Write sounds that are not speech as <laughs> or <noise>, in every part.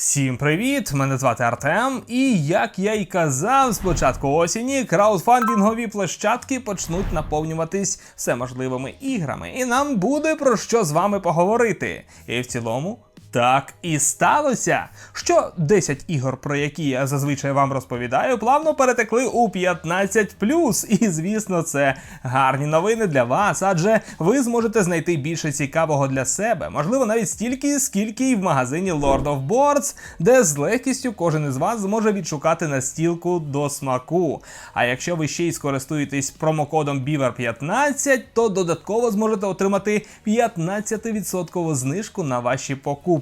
Всім привіт! Мене звати Артем. І як я й казав, з початку осені краудфандингові площадки почнуть наповнюватись всеможливими іграми, і нам буде про що з вами поговорити. І в цілому. Так і сталося, що 10 ігор, про які я зазвичай вам розповідаю, плавно перетекли у 15+. І звісно, це гарні новини для вас, адже ви зможете знайти більше цікавого для себе, можливо, навіть стільки, скільки і в магазині Lord of Boards, де з легкістю кожен із вас зможе відшукати настілку до смаку. А якщо ви ще й скористуєтесь промокодом BEAVER15, то додатково зможете отримати 15% знижку на ваші покупки.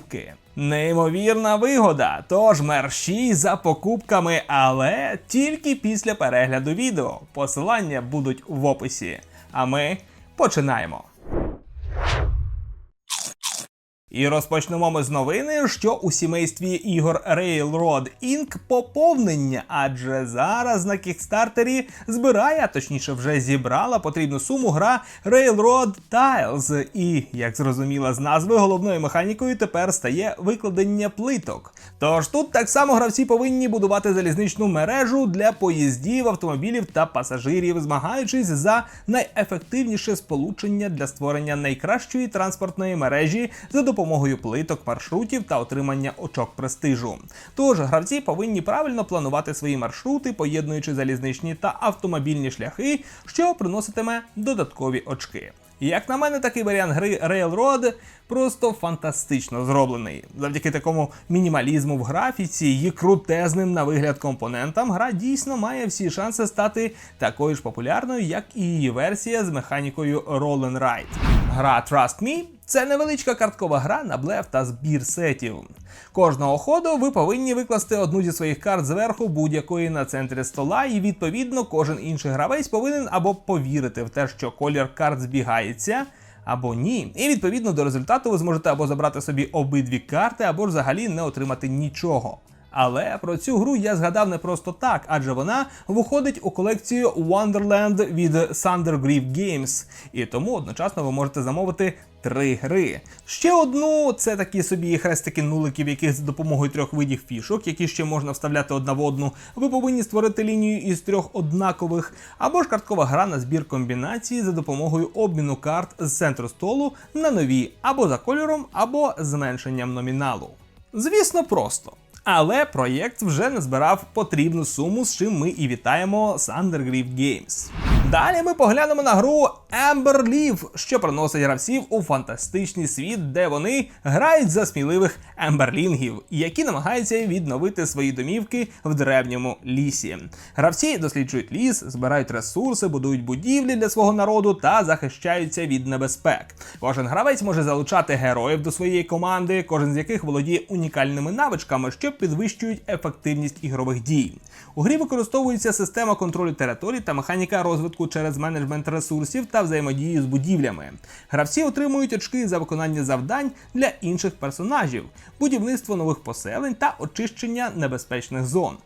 Неймовірна вигода, тож мерщій за покупками, але тільки після перегляду відео. Посилання будуть в описі. А ми починаємо. І розпочнемо ми з новини, що у сімействі ігор Railroad Inc. поповнення, адже зараз на кікстартері збирає, точніше вже зібрала потрібну суму гра Railroad Tiles. І, як зрозуміло з назви, головною механікою тепер стає викладення плиток. Тож тут так само гравці повинні будувати залізничну мережу для поїздів, автомобілів та пасажирів, змагаючись за найефективніше сполучення для створення найкращої транспортної мережі за допомогою плиток, маршрутів та отримання очок престижу. Тож гравці повинні правильно планувати свої маршрути, поєднуючи залізничні та автомобільні шляхи, що приноситиме додаткові очки. Як на мене, такий варіант гри Railroad просто фантастично зроблений. Завдяки такому мінімалізму в графіці і крутезним на вигляд компонентам, гра дійсно має всі шанси стати такою ж популярною, як і її версія з механікою Roll and. Гра Trust Me це невеличка карткова гра на блеф та збір сетів. Кожного ходу ви повинні викласти одну зі своїх карт зверху будь-якої на центрі стола, і відповідно кожен інший гравець повинен або повірити в те, що колір карт збігається. Або ні. І відповідно до результату ви зможете або забрати собі обидві карти, або ж взагалі не отримати нічого. Але про цю гру я згадав не просто так, адже вона виходить у колекцію Wonderland від Thunder Grief Games, і тому одночасно ви можете замовити три гри. Ще одну це такі собі хрестики нуликів, яких за допомогою трьох видів фішок, які ще можна вставляти одна в одну. Ви повинні створити лінію із трьох однакових, або ж карткова гра на збір комбінації за допомогою обміну карт з центру столу на нові, або за кольором, або зменшенням номіналу. Звісно, просто. Але проєкт вже назбирав потрібну суму, з чим ми і вітаємо Thundergriff Games. Далі ми поглянемо на гру Amber Leaf, що приносить гравців у фантастичний світ, де вони грають за сміливих емберлінгів, які намагаються відновити свої домівки в древньому лісі. Гравці досліджують ліс, збирають ресурси, будують будівлі для свого народу та захищаються від небезпек. Кожен гравець може залучати героїв до своєї команди, кожен з яких володіє унікальними навичками, що підвищують ефективність ігрових дій. У грі використовується система контролю територій та механіка розвитку через менеджмент ресурсів та взаємодію з будівлями. Гравці отримують очки за виконання завдань для інших персонажів, будівництво нових поселень та очищення небезпечних зон.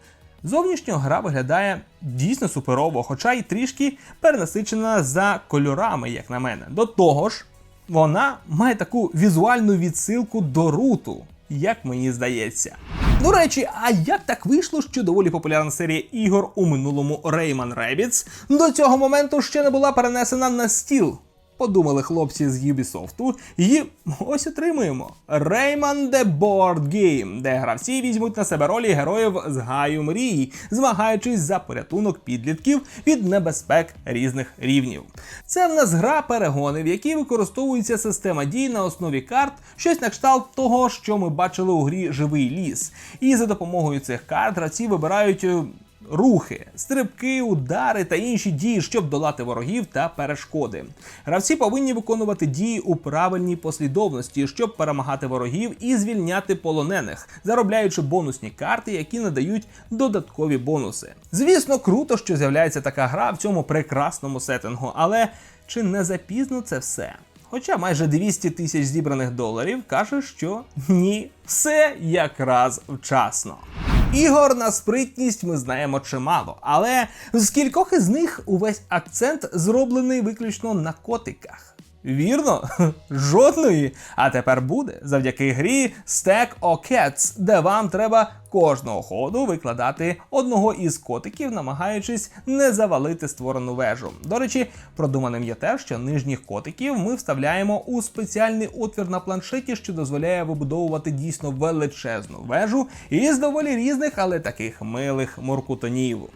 Зовнішньо гра виглядає дійсно суперово, хоча й трішки перенасичена за кольорами, як на мене. До того ж, вона має таку візуальну відсилку до руту, як мені здається. До речі, а як так вийшло, що доволі популярна серія ігор у минулому Rayman Rabbids до цього моменту ще не була перенесена на стіл? Подумали хлопці з Ubisoft, і ось отримуємо Rayman The Board Game, де гравці візьмуть на себе ролі героїв з гаю мрій, змагаючись за порятунок підлітків від небезпек різних рівнів. Це в нас гра перегони, в якій використовується система дій на основі карт, щось на кшталт того, що ми бачили у грі Живий ліс. І за допомогою цих карт гравці вибирають е, рухи, стрибки, удари та інші дії, щоб долати ворогів та перешкоди. Гравці повинні виконувати дії у правильній послідовності, щоб перемагати ворогів і звільняти полонених, заробляючи бонусні карти, які надають додаткові бонуси. Звісно, круто, що з'являється така гра в цьому прекрасному сеттингу, але чи не запізно це все? Хоча майже 200 тисяч зібраних доларів каже, що ні, все якраз вчасно. Ігор на спритність ми знаємо чимало, але з кількох із них увесь акцент зроблений виключно на котиках. Вірно, <laughs> жодної. А тепер буде завдяки грі Stack of Cats, де вам треба кожного ходу викладати одного із котиків, намагаючись не завалити створену вежу. До речі, продуманим є те, що нижніх котиків ми вставляємо у спеціальний отвір на планшеті, що дозволяє вибудовувати дійсно величезну вежу із доволі різних, але таких милих муркутонів.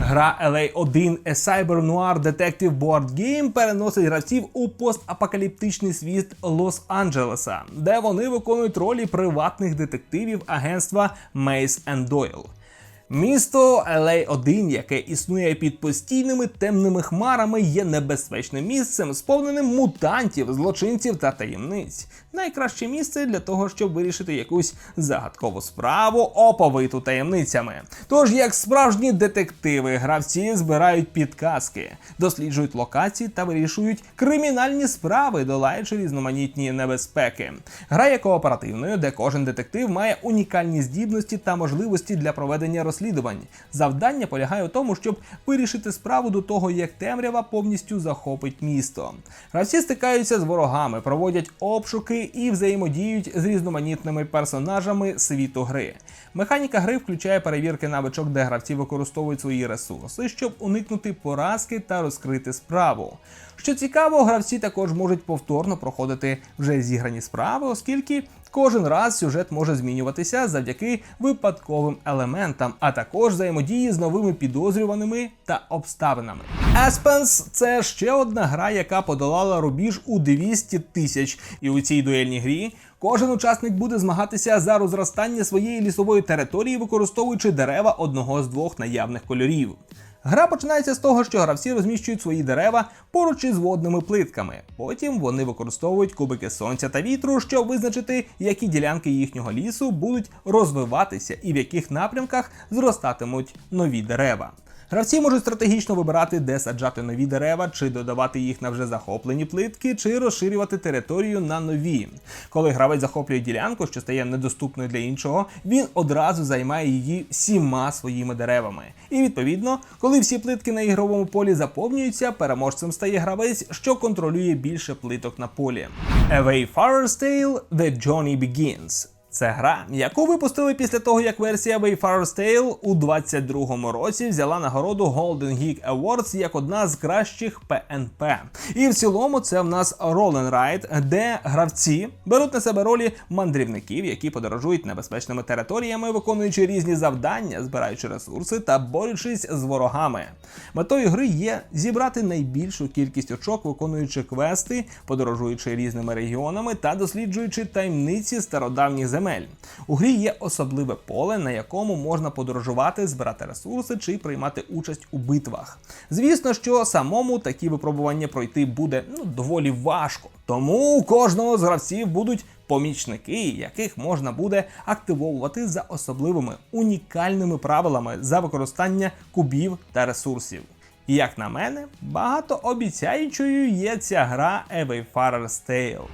Гра LA1 A Cyber Noir Detective Board Game переносить гравців у постапокаліптичний світ Лос-Анджелеса, де вони виконують ролі приватних детективів агентства Mace Doyle. Місто LA1, яке існує під постійними темними хмарами, є небезпечним місцем, сповненим мутантів, злочинців та таємниць. Найкраще місце для того, щоб вирішити якусь загадкову справу, оповиту таємницями. Тож, як справжні детективи, гравці збирають підказки, досліджують локації та вирішують кримінальні справи, долаючи різноманітні небезпеки. Гра є кооперативною, де кожен детектив має унікальні здібності та можливості для проведення розслідувань. Завдання полягає у тому, щоб вирішити справу до того, як темрява повністю захопить місто. Гравці стикаються з ворогами, проводять обшуки і взаємодіють з різноманітними персонажами світу гри. Механіка гри включає перевірки навичок, де гравці використовують свої ресурси, щоб уникнути поразки та розкрити справу. Що цікаво, гравці також можуть повторно проходити вже зіграні справи, оскільки кожен раз сюжет може змінюватися завдяки випадковим елементам, а також взаємодії з новими підозрюваними та обставинами. Еспенс це ще одна гра, яка подолала рубіж у 200 тисяч, і у цій дуельній грі Кожен учасник буде змагатися за розростання своєї лісової території, використовуючи дерева одного з двох наявних кольорів. Гра починається з того, що гравці розміщують свої дерева поруч із водними плитками. Потім вони використовують кубики сонця та вітру, щоб визначити, які ділянки їхнього лісу будуть розвиватися і в яких напрямках зростатимуть нові дерева. Гравці можуть стратегічно вибирати, де саджати нові дерева, чи додавати їх на вже захоплені плитки, чи розширювати територію на нові. Коли гравець захоплює ділянку, що стає недоступною для іншого, він одразу займає її всіма своїми деревами. І відповідно, коли всі плитки на ігровому полі заповнюються, переможцем стає гравець, що контролює більше плиток на полі. A Wayfarer's Tale – The Journey Begins це гра, яку випустили після того, як версія Wayfarer's Tale у 22-му році взяла нагороду Golden Geek Awards як одна з кращих PNP. І в цілому це в нас Roll Ride, де гравці беруть на себе ролі мандрівників, які подорожують небезпечними територіями, виконуючи різні завдання, збираючи ресурси та борючись з ворогами. Метою гри є зібрати найбільшу кількість очок, виконуючи квести, подорожуючи різними регіонами та досліджуючи таємниці стародавніх земель земель. У грі є особливе поле, на якому можна подорожувати, збирати ресурси чи приймати участь у битвах. Звісно, що самому такі випробування пройти буде ну, доволі важко. Тому у кожного з гравців будуть помічники, яких можна буде активовувати за особливими унікальними правилами за використання кубів та ресурсів. І Як на мене, багато обіцяючою є ця гра A Wayfarer's Tale.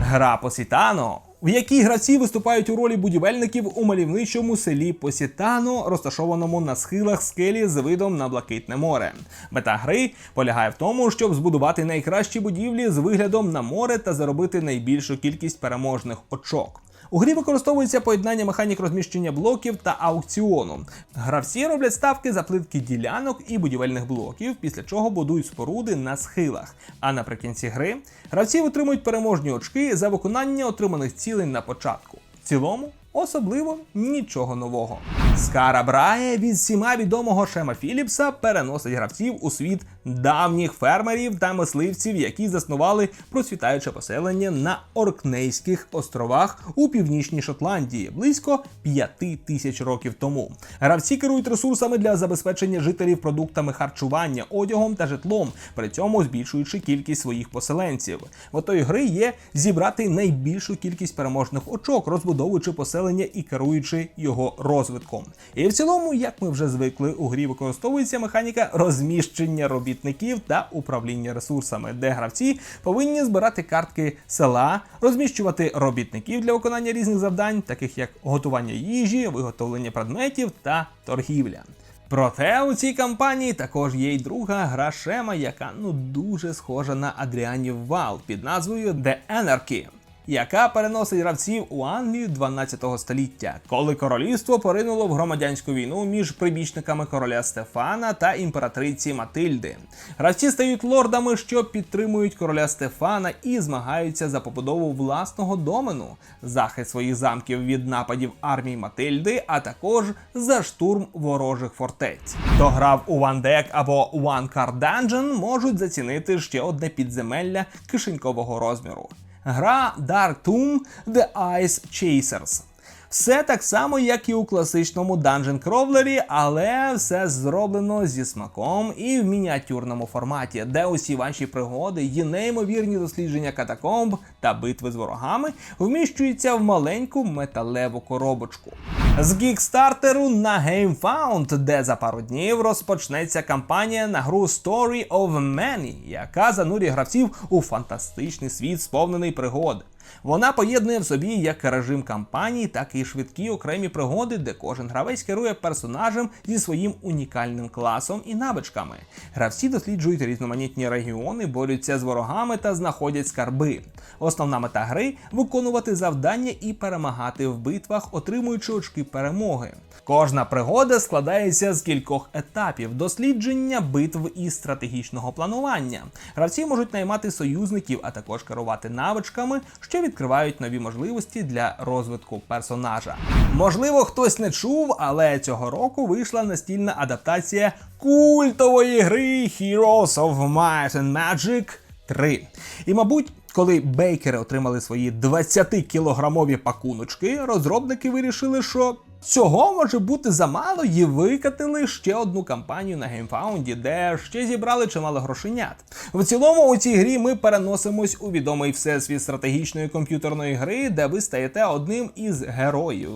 Гра Посітано в якій гравці виступають у ролі будівельників у мальовничому селі Посітано, розташованому на схилах скелі з видом на блакитне море. Мета гри полягає в тому, щоб збудувати найкращі будівлі з виглядом на море та заробити найбільшу кількість переможних очок. У грі використовується поєднання механік розміщення блоків та аукціону. Гравці роблять ставки за плитки ділянок і будівельних блоків, після чого будують споруди на схилах. А наприкінці гри гравці отримують переможні очки за виконання отриманих цілей на початку. В цілому Особливо нічого нового. Скара Брає від всіма відомого Шема Філіпса переносить гравців у світ давніх фермерів та мисливців, які заснували процвітаюче поселення на Оркнейських островах у північній Шотландії близько п'яти тисяч років тому. Гравці керують ресурсами для забезпечення жителів продуктами харчування, одягом та житлом, при цьому збільшуючи кількість своїх поселенців. Метою гри є зібрати найбільшу кількість переможних очок, розбудовуючи поселення і керуючи його розвитком. І в цілому, як ми вже звикли, у грі використовується механіка розміщення робітників та управління ресурсами, де гравці повинні збирати картки села, розміщувати робітників для виконання різних завдань, таких як готування їжі, виготовлення предметів та торгівля. Проте у цій кампанії також є й друга гра Шема, яка ну дуже схожа на Адріанів Вал під назвою The Anarchy яка переносить гравців у Англію 12 століття, коли королівство поринуло в громадянську війну між прибічниками короля Стефана та імператриці Матильди. Гравці стають лордами, що підтримують короля Стефана і змагаються за побудову власного домену, захист своїх замків від нападів армії Матильди, а також за штурм ворожих фортець. Хто грав у One Deck або One Card Dungeon, можуть зацінити ще одне підземелля кишенькового розміру. Гра Dark Tomb The Ice Chasers. Все так само, як і у класичному Dungeon Crawler, але все зроблено зі смаком і в мініатюрному форматі, де усі ваші пригоди, є неймовірні дослідження катакомб та битви з ворогами вміщуються в маленьку металеву коробочку. З гікстартеру на GameFound, де за пару днів розпочнеться кампанія на гру Story of Many, яка занурює гравців у фантастичний світ, сповнений пригод. Вона поєднує в собі як режим кампанії, так і швидкі окремі пригоди, де кожен гравець керує персонажем зі своїм унікальним класом і навичками. Гравці досліджують різноманітні регіони, борються з ворогами та знаходять скарби. Основна мета гри виконувати завдання і перемагати в битвах, отримуючи очки перемоги. Кожна пригода складається з кількох етапів дослідження, битв і стратегічного планування. Гравці можуть наймати союзників, а також керувати навичками, що відкривають нові можливості для розвитку персонажа. Можливо, хтось не чув, але цього року вийшла настільна адаптація культової гри Heroes of Might and Magic 3. І, мабуть, коли бейкери отримали свої 20-кілограмові пакуночки, розробники вирішили, що Цього може бути замало і викатили ще одну кампанію на геймфаунді, де ще зібрали чимало грошенят. В цілому у цій грі ми переносимось у відомий всесвіт стратегічної комп'ютерної гри, де ви стаєте одним із героїв.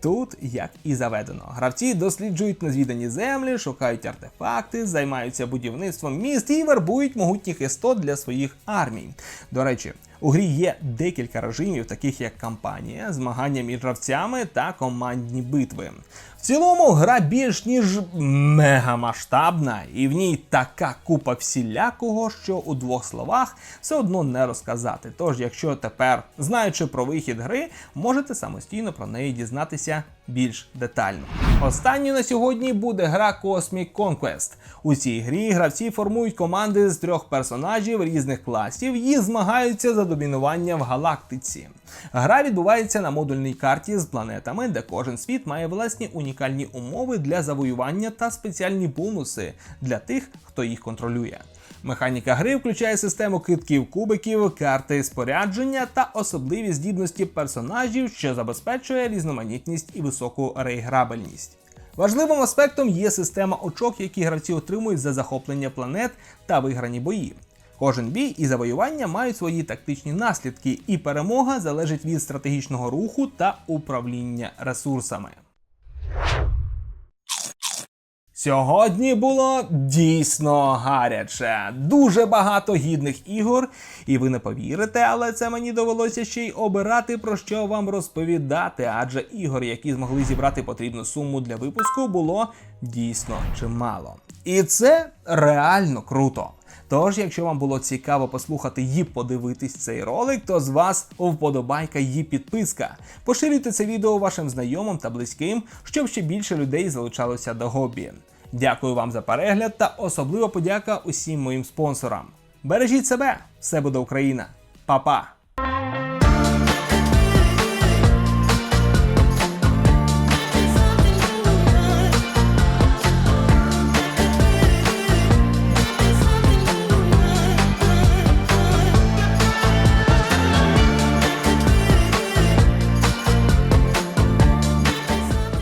Тут як і заведено. Гравці досліджують незвідані землі, шукають артефакти, займаються будівництвом міст і вербують могутніх істот для своїх армій. До речі. У грі є декілька режимів, таких як кампанія, змагання між гравцями та командні битви. В цілому гра більш ніж мегамасштабна, і в ній така купа всілякого, що у двох словах все одно не розказати. Тож, якщо тепер, знаючи про вихід гри, можете самостійно про неї дізнатися більш детально. Останньою на сьогодні буде гра Cosmic Conquest. У цій грі гравці формують команди з трьох персонажів різних класів і змагаються за домінування в галактиці. Гра відбувається на модульній карті з планетами, де кожен світ має власні унікальні умови для завоювання та спеціальні бонуси для тих, хто їх контролює. Механіка гри включає систему китків кубиків, карти спорядження та особливі здібності персонажів, що забезпечує різноманітність і високу реіграбельність. Важливим аспектом є система очок, які гравці отримують за захоплення планет та виграні бої. Кожен бій і завоювання мають свої тактичні наслідки, і перемога залежить від стратегічного руху та управління ресурсами. Сьогодні було дійсно гаряче, дуже багато гідних ігор, і ви не повірите, але це мені довелося ще й обирати про що вам розповідати, адже ігор, які змогли зібрати потрібну суму для випуску, було дійсно чимало. І це реально круто. Тож, якщо вам було цікаво послухати і подивитись цей ролик, то з вас вподобайка і підписка. Поширюйте це відео вашим знайомим та близьким, щоб ще більше людей залучалося до хобі. Дякую вам за перегляд та особлива подяка усім моїм спонсорам. Бережіть себе, все буде Україна, Па-па!